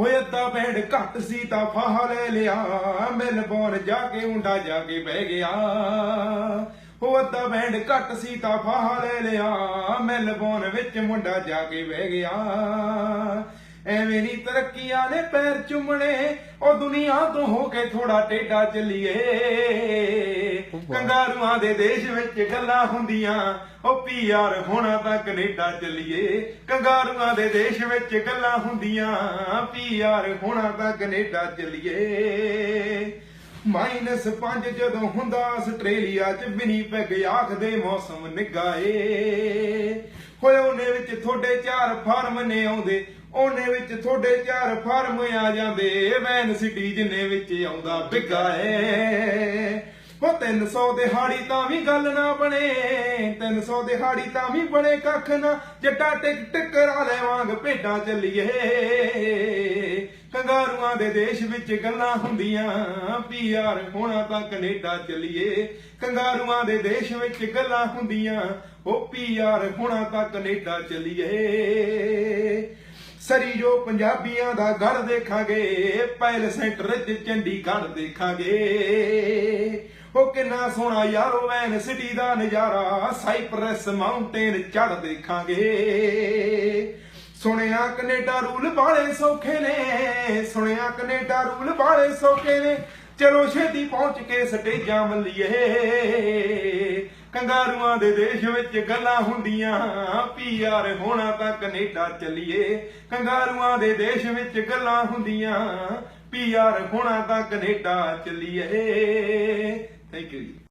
ਹੋਏ ਅੱਧਾ ਬੈਂਡ ਘੱਟ ਸੀ ਤਾਂ ਫਾਹਾ ਲੈ ਲਿਆ। ਮੈਲਬੌਰਨ ਜਾ ਕੇ ਉਂਡਾ ਜਾ ਕੇ ਬਹਿ ਗਿਆ। ਹੋ ਅੱਧਾ ਬੈਂਡ ਘੱਟ ਸੀ ਤਾਂ ਫਾਹਾ ਲੈ ਲਿਆ। ਮੈਲਬੌਰਨ ਵਿੱਚ ਮੁੰਡਾ ਜਾ ਕੇ ਬਹਿ ਗਿਆ। ਐਵੇਂ ਨਹੀਂ ਤਰੱਕੀਆਂ ਨੇ ਪੈਰ ਚੁੰਮਣੇ, ਉਹ ਦੁਨੀਆ ਤੋਂ ਹੋ ਕੇ ਥੋੜਾ ਟੇਡਾ ਚੱਲੀਏ। ਕੰਗਾਰੂਆਂ ਦੇ ਦੇਸ਼ ਵਿੱਚ ਗੱਲਾਂ ਹੁੰਦੀਆਂ। ਉਹ ਪੀਆਰ ਹੋਣਾ ਤਾਂ ਕੈਨੇਡਾ ਚੱਲੀਏ। ਕੰਗਾਰੂਆਂ ਦੇ ਦੇਸ਼ ਵਿੱਚ ਗੱਲਾਂ ਹੁੰਦੀਆਂ। ਪੀਆਰ ਹੋਣਾ ਤਾਂ ਕੈਨੇਡਾ ਚੱਲੀਏ। ਮਾਈਨਸ 5 ਜਦੋਂ ਹੁੰਦਾ ਆਸਟ੍ਰੇਲੀਆ ਚ ਵਿਨੀਪੈਗ ਆਖਦੇ ਮੌਸਮ ਨਿਗਾਏ ਹੋਏ ਉਹਨੇ ਵਿੱਚ ਥੋੜੇ ਚਾਰ ਫਾਰਮ ਨੇ ਆਉਂਦੇ। ਉਹਨੇ ਵਿੱਚ ਥੋੜੇ ਚਾਰ ਫਾਰਮ ਆ ਜਾਂਦੇ। ਵੈਨ ਸਿਟੀ ਜਿੰਨੇ ਵਿੱਚ ਆਉਂਦਾ ਬਿਗਾਏ ਉਹ 300 ਦਿਹਾੜੀ ਤਾਂ ਵੀ ਗੱਲ ਨਾ ਬਣੇ। 300 ਦਿਹਾੜੀ ਤਾਂ ਵੀ ਬਣੇ ਕੱਖ ਨਾ। ਜੱਟਾ ਟਿਕ ਟਿਕਰਾ ਲੈ ਵਾਂਗ ਭੇਡਾਂ ਚੱਲੀਏ। ਕੰਗਾਰੂਆਂ ਦੇ ਦੇਸ਼ ਵਿੱਚ ਗੱਲਾਂ ਹੁੰਦੀਆਂ। ਪੀਆਰ ਹੋਣਾ ਤਾਂ ਕੈਨੇਡਾ ਚੱਲੀਏ। ਕੰਗਾਰੂਆਂ ਦੇ ਦੇਸ਼ ਵਿੱਚ ਗੱਲਾਂ ਹੁੰਦੀਆਂ। ਉਹ ਪੀਆਰ ਹੋਣਾ ਤਾਂ ਕੈਨੇਡਾ ਚੱਲੀਏ। ਸਰੀ ਜੋ ਪੰਜਾਬੀਆਂ ਦਾ ਘਰ ਦੇਖਾਂਗੇ ਪੈਲ ਸੈਂਟਰ ਚ ਚੰਡੀਗੜ੍ਹ ਦੇਖਾਂਗੇ। ਕਿੰਨਾ ਸੋਹਣਾ ਯਾਰੋ ਵੈਨ ਸਿਟੀ ਦਾ ਨਜ਼ਾਰਾ, ਸਾਈਪਰਸ ਮਾਊਂਟੇਨ ਚੜ ਦੇਖਾਂਗੇ। ਸੁਣਿਆ ਕੈਨੇਡਾ ਰੂਲ ਬਾਲੇ ਸੌਖੇ ਨੇ, ਸੁਣਿਆ ਕੈਨੇਡਾ ਰੂਲ ਬਾਲੇ ਸੌਖੇ ਨੇ। ਚਲੋ ਛੇਤੀ ਪਹੁੰਚ ਕੇ ਸਟੇਜਾਂ ਮੱਲੀਏ। ਕੰਗਾਰੂਆਂ ਦੇ ਦੇਸ਼ ਵਿੱਚ ਗੱਲਾਂ ਹੁੰਦੀਆਂ ਪੀਆਰ ਹੋਣਾ ਤਾਂ ਕੈਨੇਡਾ ਚੱਲੀਏ। ਕੰਗਾਰੂਆਂ ਦੇ ਦੇਸ਼ ਵਿੱਚ ਗੱਲਾਂ ਹੁੰਦੀਆਂ ਪੀਆਰ ਹੋਣਾ ਤਾਂ ਕੈਨੇਡਾ ਚੱਲੀਏ। Thank you.